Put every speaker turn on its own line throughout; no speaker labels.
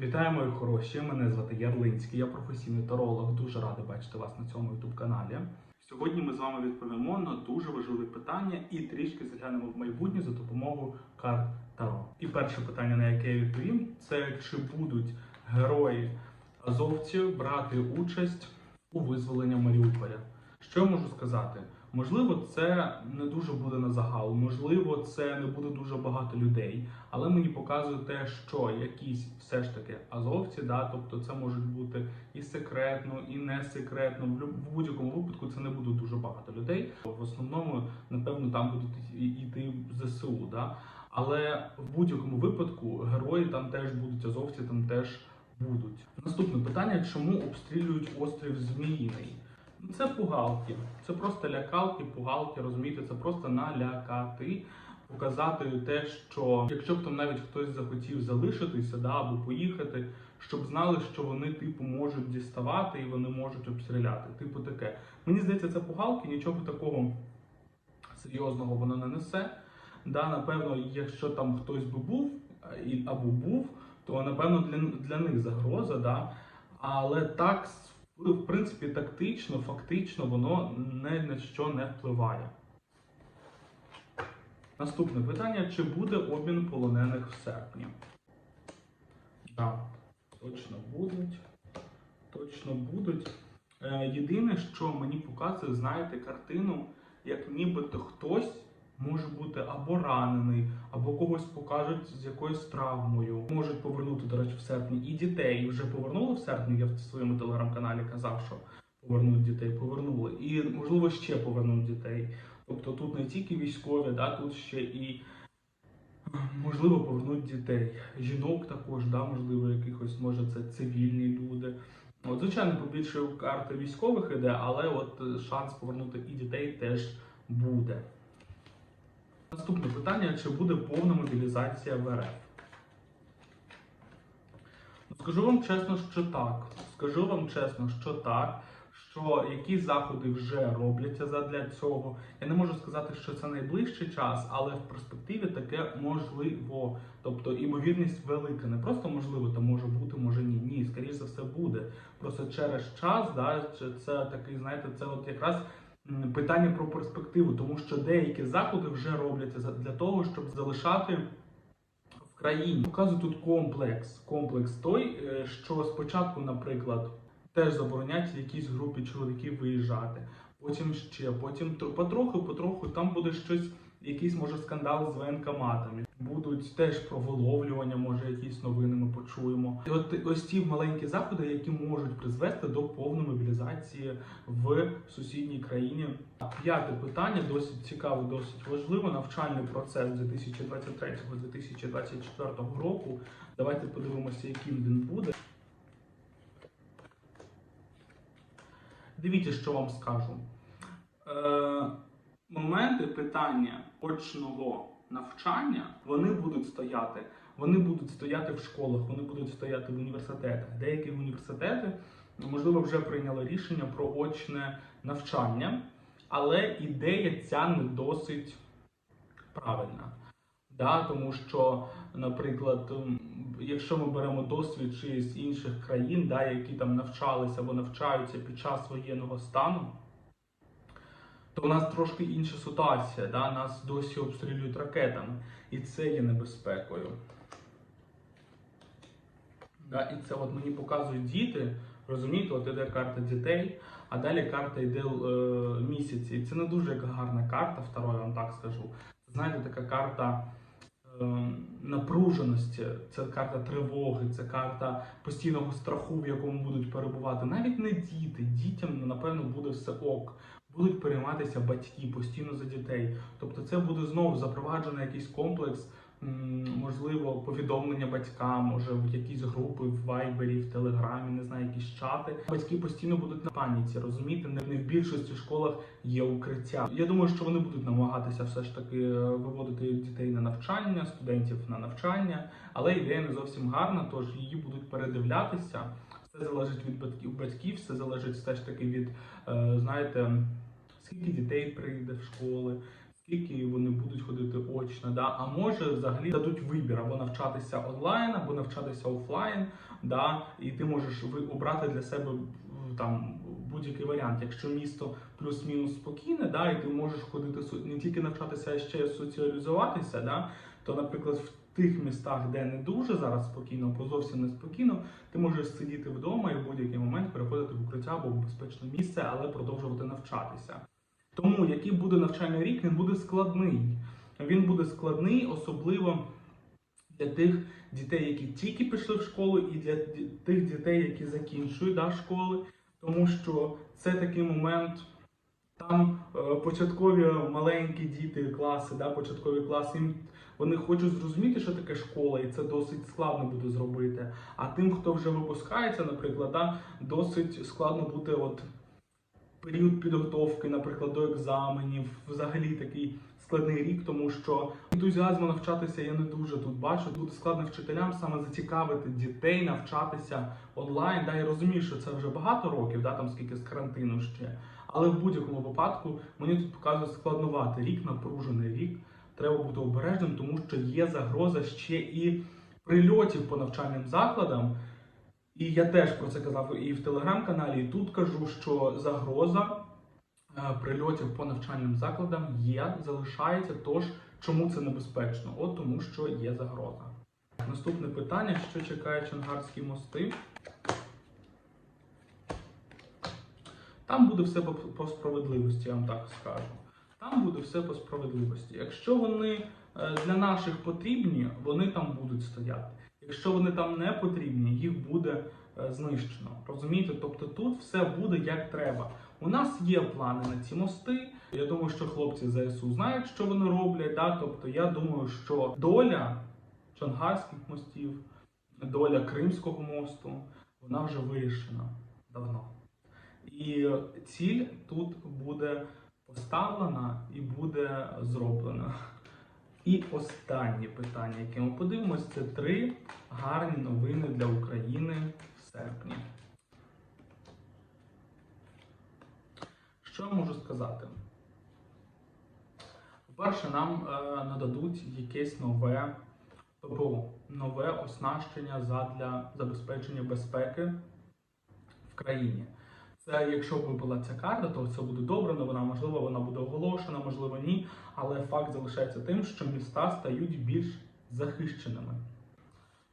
Вітаю, мої хороші! Мене звати Ярлинський, я професійний таролог. Дуже радий бачити вас на цьому youtube каналі. Сьогодні ми з вами відповімо на дуже важливе питання і трішки заглянемо в майбутнє за допомогою карт Таро. І перше питання, на яке я відповім, це чи будуть герої азовців брати участь у визволенні Маріуполя. Що я можу сказати? Можливо, це не дуже буде на загал, можливо, це не буде дуже багато людей, але мені показує те, що якісь все ж таки азовці, да, тобто це можуть бути і секретно, і не секретно. В будь-якому випадку це не буде дуже багато людей. В основному, напевно, там будуть йти ЗСУ, да. Але в будь-якому випадку герої там теж будуть, азовці там теж будуть. Наступне питання: чому обстрілюють острів Зміїний? Це пугалки, це просто лякалки, пугалки, розумієте, це просто налякати, показати те, що якщо б там навіть хтось захотів залишитися, да, або поїхати, щоб знали, що вони типу можуть діставати і вони можуть обстріляти. Типу таке. Мені здається, це пугалки, нічого такого серйозного воно не несе. Да, напевно, якщо там хтось би був або був, то напевно для, для них загроза, да. Але так, в принципі, тактично, фактично, воно ні на що не впливає. Наступне питання: чи буде обмін полонених в серпні? Так, точно будуть. Точно будуть. Е, єдине, що мені показує, знаєте, картину, як нібито хтось може бути або ранений, або когось покажуть з якоюсь травмою. Можуть повернути, до речі, в серпні і дітей. Вже повернули в серпні. Я в своєму телеграм-каналі казав, що повернуть дітей, повернули. І можливо ще повернуть дітей. Тобто тут не тільки військові, да, тут ще і можливо повернуть дітей. Жінок також, да, можливо, якихось, може, це цивільні люди. От, звичайно, побільше карти військових іде, але от е, шанс повернути і дітей теж буде. Наступне питання: чи буде повна мобілізація в РФ? Ну, Скажу вам чесно, що так. Скажу вам чесно, що так. Що які заходи вже робляться задля цього. Я не можу сказати, що це найближчий час, але в перспективі таке можливо. Тобто імовірність велика. Не просто можливо, то може бути, може ні. Ні, скоріше за все буде. Просто через час, да, це такий, знаєте, це от якраз питання про перспективу, тому що деякі заходи вже робляться для того, щоб залишати в країні. Показую тут комплекс. Комплекс той, е, що спочатку, наприклад, теж заборонять якійсь групі чоловіків виїжджати. Потім ще, потім потроху, потроху там буде щось, якийсь може скандал з воєнкоматами. Будуть теж про виловлювання, може якісь новини ми почуємо. І от ось ті маленькі заходи, які можуть призвести до повної мобілізації в сусідній країні. П'яте питання досить цікаве, досить важливо. Навчальний процес 2023-2024 року. Давайте подивимося, яким він буде. Дивіться, що вам скажу. Е, моменти питання очного навчання вони будуть стояти. Вони будуть стояти в школах, вони будуть стояти в університетах. Деякі університети, можливо, вже прийняли рішення про очне навчання, але ідея ця не досить правильна. Да, тому що, наприклад, якщо ми беремо досвід чи з інших країн, да, які там навчалися або навчаються під час воєнного стану, то у нас трошки інша ситуація. Да? Нас досі обстрілюють ракетами, і це є небезпекою. Да? І це от мені показують діти. Розумієте, от іде карта дітей, а далі карта йде е, місяці. І це не дуже гарна карта, второй, я вам так скажу. Знаєте, така карта е, напруженості, це карта тривоги, це карта постійного страху, в якому будуть перебувати. Навіть не діти. Дітям, напевно, буде все ок. Будуть перейматися батьки постійно за дітей. Тобто, це буде знову запроваджено якийсь комплекс, можливо, повідомлення батькам, може в якісь групи в Вайбері, в Телеграмі, не знаю, якісь чати. Батьки постійно будуть на паніці, розумієте? Не в більшості школах є укриття. Я думаю, що вони будуть намагатися все ж таки е, виводити дітей на навчання, студентів на навчання, але ідея не зовсім гарна, тож її будуть передивлятися. Все залежить від батьків, батьків, все залежить все ж таки від, е, знаєте, скільки дітей прийде в школи, скільки вони будуть ходити очно, да? а може взагалі дадуть вибір або навчатися онлайн, або навчатися офлайн, да? і ти можеш обрати для себе там будь-який варіант. Якщо місто плюс-мінус спокійне, да, і ти можеш ходити не тільки навчатися, а ще соціалізуватися, да? то, наприклад, в тих містах, де не дуже зараз спокійно, або зовсім не спокійно, ти можеш сидіти вдома і в будь-який момент переходити в укриття або в безпечне місце, але продовжувати навчатися. Тому який буде навчальний рік, він буде складний. Він буде складний, особливо для тих дітей, які тільки пішли в школу, і для тих дітей, які закінчують да, школи, тому що це такий момент. Там е, початкові маленькі діти, класи, да, початкові класи, їм вони хочуть зрозуміти, що таке школа, і це досить складно буде зробити. А тим, хто вже випускається, наприклад, да, досить складно буде от період підготовки, наприклад, до екзаменів, взагалі такий складний рік, тому що ентузіазму навчатися я не дуже тут бачу. Буде складно вчителям саме зацікавити дітей навчатися онлайн. Да, я розумію, що це вже багато років, да, там скільки з карантину ще. Але в будь-якому випадку мені тут показує складнувати рік, напружений рік. Треба бути обережним, тому що є загроза ще і прильотів по навчальним закладам. І я теж про це казав і в телеграм-каналі, і тут кажу, що загроза е, прильотів по навчальним закладам є, залишається. Тож чому це небезпечно? От тому, що є загроза. Наступне питання: що чекає Чонгарські мости? Там буде все по, по справедливості, я вам так скажу. Там буде все по справедливості. Якщо вони е, для наших потрібні, вони там будуть стояти. Якщо вони там не потрібні, їх буде е, знищено. Розумієте? Тобто тут все буде як треба. У нас є плани на ці мости. Я думаю, що хлопці ЗСУ знають, що вони роблять. Да? Тобто, я думаю, що доля Чонгарських мостів, доля Кримського мосту, вона вже вирішена давно. І ціль тут буде поставлена і буде зроблена. І останнє питання, яке ми подивимось, це три гарні новини для України в серпні. Що я можу сказати? По-перше, нам е, нададуть якесь нове ППО, нове оснащення задля забезпечення безпеки в країні. Це якщо б була ця карта, то це буде добре новина. Можливо, вона буде оголошена, можливо, ні. Але факт залишається тим, що міста стають більш захищеними.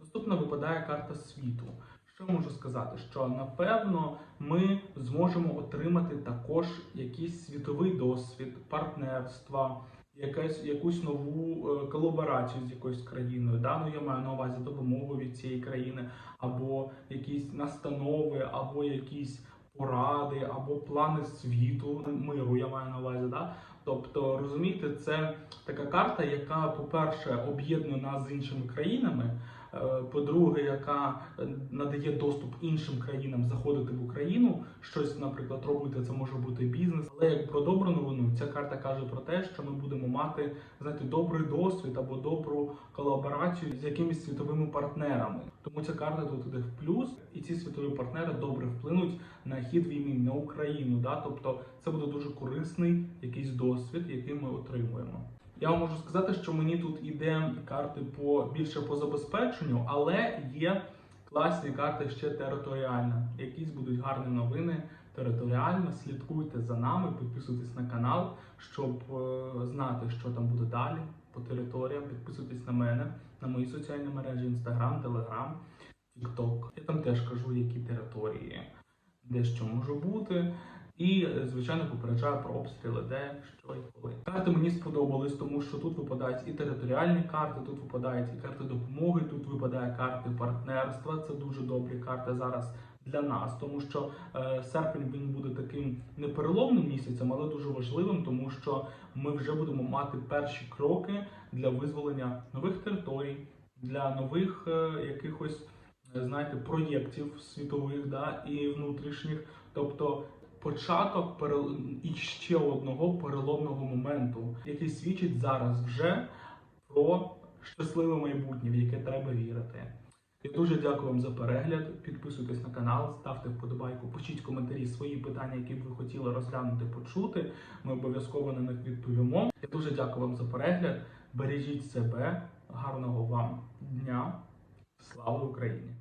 Наступно випадає карта світу. Що можу сказати? Що напевно ми зможемо отримати також якийсь світовий досвід, партнерства, якась, якусь нову е, колаборацію з якоюсь країною. Да? Ну, я маю на увазі допомогу від цієї країни, або якісь настанови, або якісь поради, або плани світу миру, я маю на увазі. Да? Тобто, розумієте, це така карта, яка, по-перше, об'єднує нас з іншими країнами. Е, По-друге, яка надає доступ іншим країнам заходити в Україну, щось, наприклад, робити, це може бути бізнес. Але як про добру новину, ця карта каже про те, що ми будемо мати знаєте, добрий досвід або добру колаборацію з якимись світовими партнерами. Тому ця карта тут іде в плюс, і ці світові партнери добре вплинуть на хід війни на Україну. Да? Тобто це буде дуже корисний якийсь досвід, який ми отримуємо. Я вам можу сказати, що мені тут іде карти по більше по забезпеченню, але є класні карти ще територіально. Якісь будуть гарні новини територіально. Слідкуйте за нами, підписуйтесь на канал, щоб е, знати, що там буде далі по територіям. Підписуйтесь на мене, на мої соціальні мережі: Instagram, Telegram, TikTok. Я там теж кажу, які території, де що може бути. І, звичайно, попереджаю про обстріли, де, що і коли. Карти мені сподобались, тому що тут випадають і територіальні карти, тут випадають і карти допомоги, тут випадає карти партнерства. Це дуже добрі карти зараз для нас, тому що е, серпень він буде таким не переломним місяцем, але дуже важливим, тому що ми вже будемо мати перші кроки для визволення нових територій, для нових е, якихось знаєте проєктів світових да, і внутрішніх, тобто початок і ще одного переломного моменту, який свідчить зараз вже про щасливе майбутнє, в яке треба вірити. Я дуже дякую вам за перегляд. Підписуйтесь на канал, ставте вподобайку, пишіть коментарі свої питання, які б ви хотіли розглянути, почути. Ми обов'язково на них відповімо. Я дуже дякую вам за перегляд. Бережіть себе, гарного вам дня. Слава Україні!